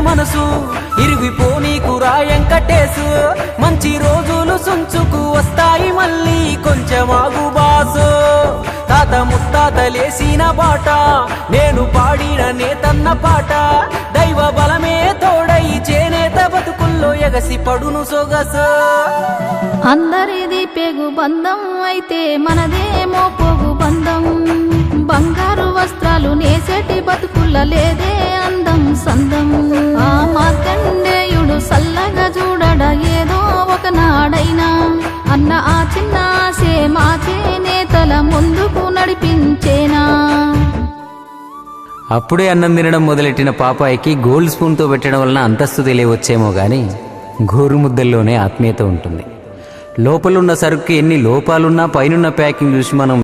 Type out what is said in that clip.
మనసు. ఇరిగిపోనీకు రాయంకటేసు మంచి రోజులు సుంచుకు వస్తాయి మళ్ళీ కొంచెం ఆగు బాసు. తాత ముత్తాతలేసిన బాట నేను పాడిన నేతన్న పాట. దైవ బలమే తోడై చేనేత బతుకుల్లో ఎగసి పడును సొగసు. అందరిది పెగు బంధం అయితే మనదేమో పొగు బంధం. బంగారు వస్త్రాలు నేసేటి బతుకుల్ల లేదే ఒకనాడైనా అన్న ఆ చిన్న సేమాచే నేతల ముందుకు నడిపించేనా? అప్పుడే అన్నం తినడం మొదలెట్టిన పాపాయికి గోల్డ్ స్పూన్తో పెట్టడం వలన అంతస్తు తెలియవచ్చేమో గాని గోరు ముద్దల్లోనే ఆత్మీయత ఉంటుంది. లోపలున్న సరుకు ఎన్ని లోపాలున్నా పైనున్న ప్యాకింగ్ చూసి మనం